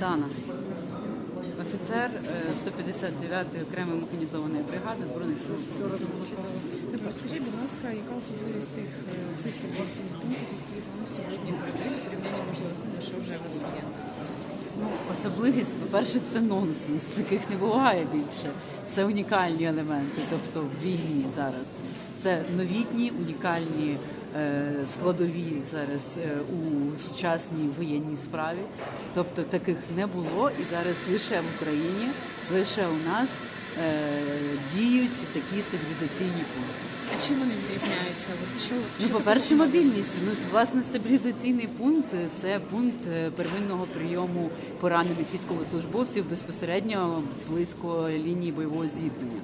Дана. Офіцер е, 159-ї окремої механізованої бригади Збройних сил. Тепер скажіть, будь ласка, яка особливість тих е, цих пунктів, які вам сьогодні передають в порівнянні можливо з що вже у вас є? Ну, особливість, по-перше, це нонсенс, яких не буває більше. Це унікальні елементи, тобто в війні зараз. Це новітні, унікальні е, складові зараз е, у сучасній воєнній справі. Тобто таких не було, і зараз лише в Україні, лише у нас е, діють такі стабілізаційні пункти. А чим вони відрізняються? Що, Ну, по-перше, такого мобільністю. Ну, власне, стабілізаційний пункт це пункт е, первинного прийому поранених військовослужбовців безпосередньо близько лінії бойового зіткнення.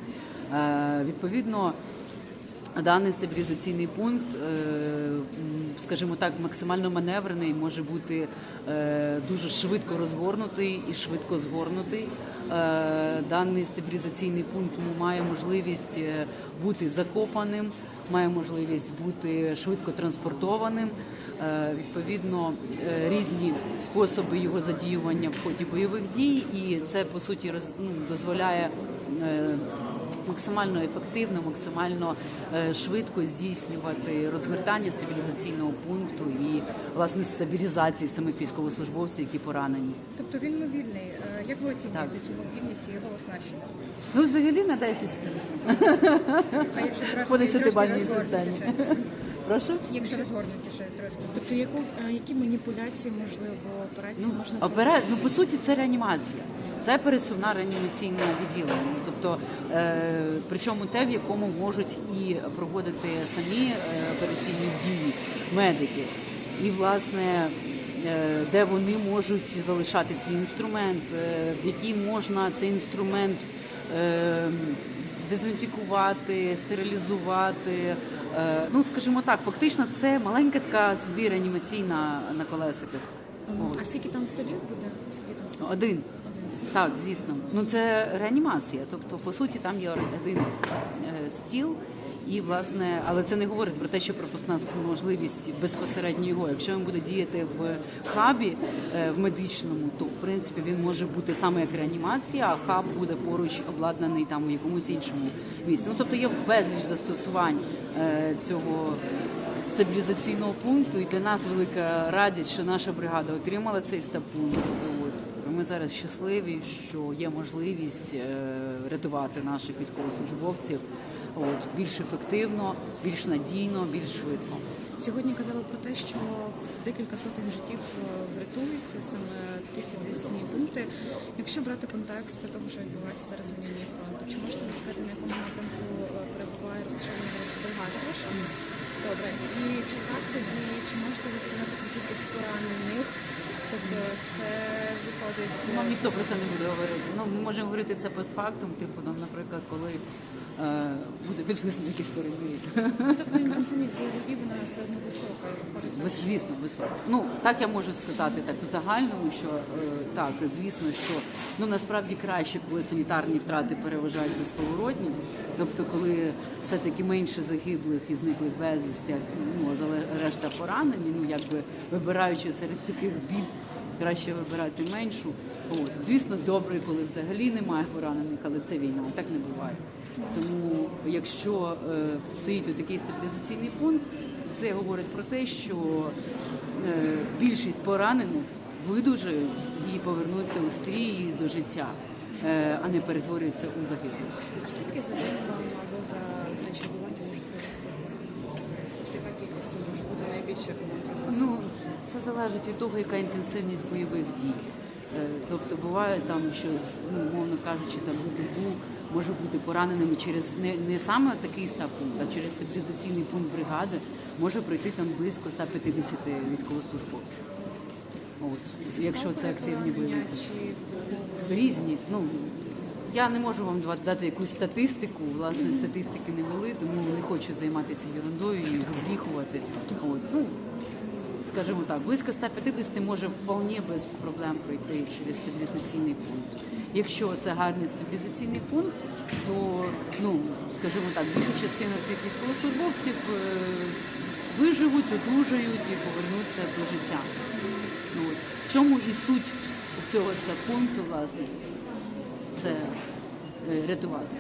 Е, відповідно, даний стабілізаційний пункт, е, скажімо так, максимально маневрений, може бути е, дуже швидко розгорнутий і швидко згорнутий. Е, Даний стабілізаційний пункт має можливість бути закопаним, має можливість бути швидко транспортованим. Відповідно, різні способи його задіювання в ході бойових дій, і це по суті роз- ну, дозволяє. Максимально ефективно, максимально е, швидко здійснювати розгортання стабілізаційного пункту і власне стабілізації самих військовослужбовців, які поранені. Тобто він мобільний. Е, Як ви оцінюєте цю мобільність і його оснащення? Ну, взагалі на 10 з плюсом. А якщо по 10 бальній системі. Прошу. Якщо розгорнутіше трошки. Тобто яку, е, які маніпуляції, можливо, операції Ну, можна опера... ну, по суті, це реанімація. Це пересувна реанімаційне відділення. Тобто, е, причому те, в якому можуть і проводити самі е, операційні дії медики. І, власне, е, де вони можуть залишати свій інструмент, е, в який можна цей інструмент е, дезінфікувати, стерилізувати. Е, ну, скажімо так, фактично це маленька така собі реанімаційна на колесиках. А скільки там столів буде? Скільки там столів? Один. Один. Так, звісно. Ну це реанімація. Тобто, по суті, там є один е, стіл. І власне, але це не говорить про те, що пропускна можливість безпосередньо його. Якщо він буде діяти в хабі е, в медичному, то в принципі він може бути саме як реанімація, а хаб буде поруч обладнаний там у якомусь іншому місці. Ну тобто є безліч застосувань е, цього стабілізаційного пункту, і для нас велика радість, що наша бригада отримала цей стаб-пункт. Ми зараз щасливі, що є можливість е, рятувати наших військовослужбовців от більш ефективно, більш надійно, більш швидко. Сьогодні казали про те, що декілька сотень життів е, врятують саме такі стабілізаційні пункти. Якщо брати контекст того, що відбувається зараз на лінії фронту, чи можете ви сказати, на якому напрямку е, перебуває розташована зараз бригада? Добре. І чи так тоді, чи можете ви сказати про кількість поранених? Тобто це виходить. е, Нам ніхто про це не буде говорити. Ну ми можемо говорити це постфактум, типу там, наприклад, коли е, буде підписаний якийсь перемир'я. Тобто інтенсивність бойовиків вона все одно висока. звісно, високо. Ну так я можу сказати так в загальному, що е, так, звісно, що ну насправді краще, коли санітарні втрати переважають безповоротні. Тобто, коли все-таки менше загиблих і зниклих безвісті, ну а решта поранені, ну якби вибираючи серед таких бід. Краще вибирати меншу. От. Звісно, добре, коли взагалі немає поранених, але це війна, так не буває. Тому якщо е, стоїть такий стабілізаційний пункт, це говорить про те, що е, більшість поранених видужають і повернуться у стрій до життя, е, а не перетворюються у загиблих. А скільки за день вам або за день можуть оперативно? Тобто яка кількість може бути найбільше Ну, це залежить від того, яка інтенсивність бойових дій. Е, Тобто буває там, що з- ну, кажучи, там за добу може бути пораненими через не, не саме такий стаб-пункт, а через стабілізаційний пункт бригади може пройти там близько 150 військовослужбовців. От, якщо це активні бойові дії. Різні. Ну я не можу вам дати якусь статистику. Власне, статистики не вели, тому не хочу займатися ерундою і збріхувати. От ну скажімо так, близько 150 може вполне без проблем пройти через стабілізаційний пункт. Якщо це гарний стабілізаційний пункт, то ну скажімо так, більша частина цих військовослужбовців е, виживуть, одужають і повернуться до життя. Ну. В чому і суть цього стаб-пункту, власне, це е, рятувати.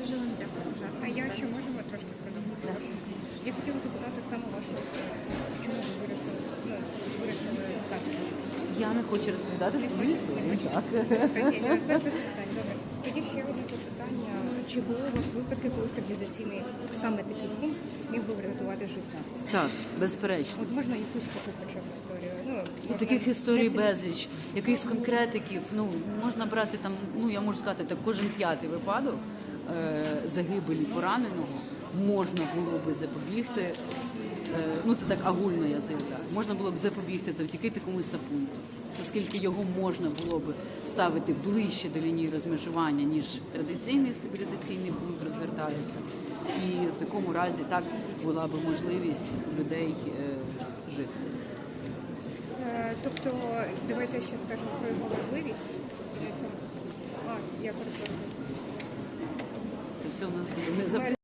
Дуже вам дякую А я ще можемо трошки продовжити? Я хотіла запитати саме вашу. Чому ви вирішили? Я не хочу розповідати свою історію. Так. Тоді ще одне запитання. Чи були у вас випадки, коли стабілізаційний саме такий пункт міг би врятувати життя? так, безперечно. От можна якусь таку хоча б історію? Ну, Ну, можна таких історій безліч, якихось конкретиків. Ну можна брати там. Ну я можу сказати, так кожен п'ятий випадок е, загибелі пораненого можна було би запобігти. Е, ну це так агульно я заявляю. Можна було б запобігти завдяки такому стапункту, оскільки його можна було б ставити ближче до лінії розмежування, ніж традиційний стабілізаційний пункт розвертається. І в такому разі так була б можливість людей е, жити. Е, Тобто, давайте ще скажемо про його важливість. Е. А, я перепрошую. Все у нас буде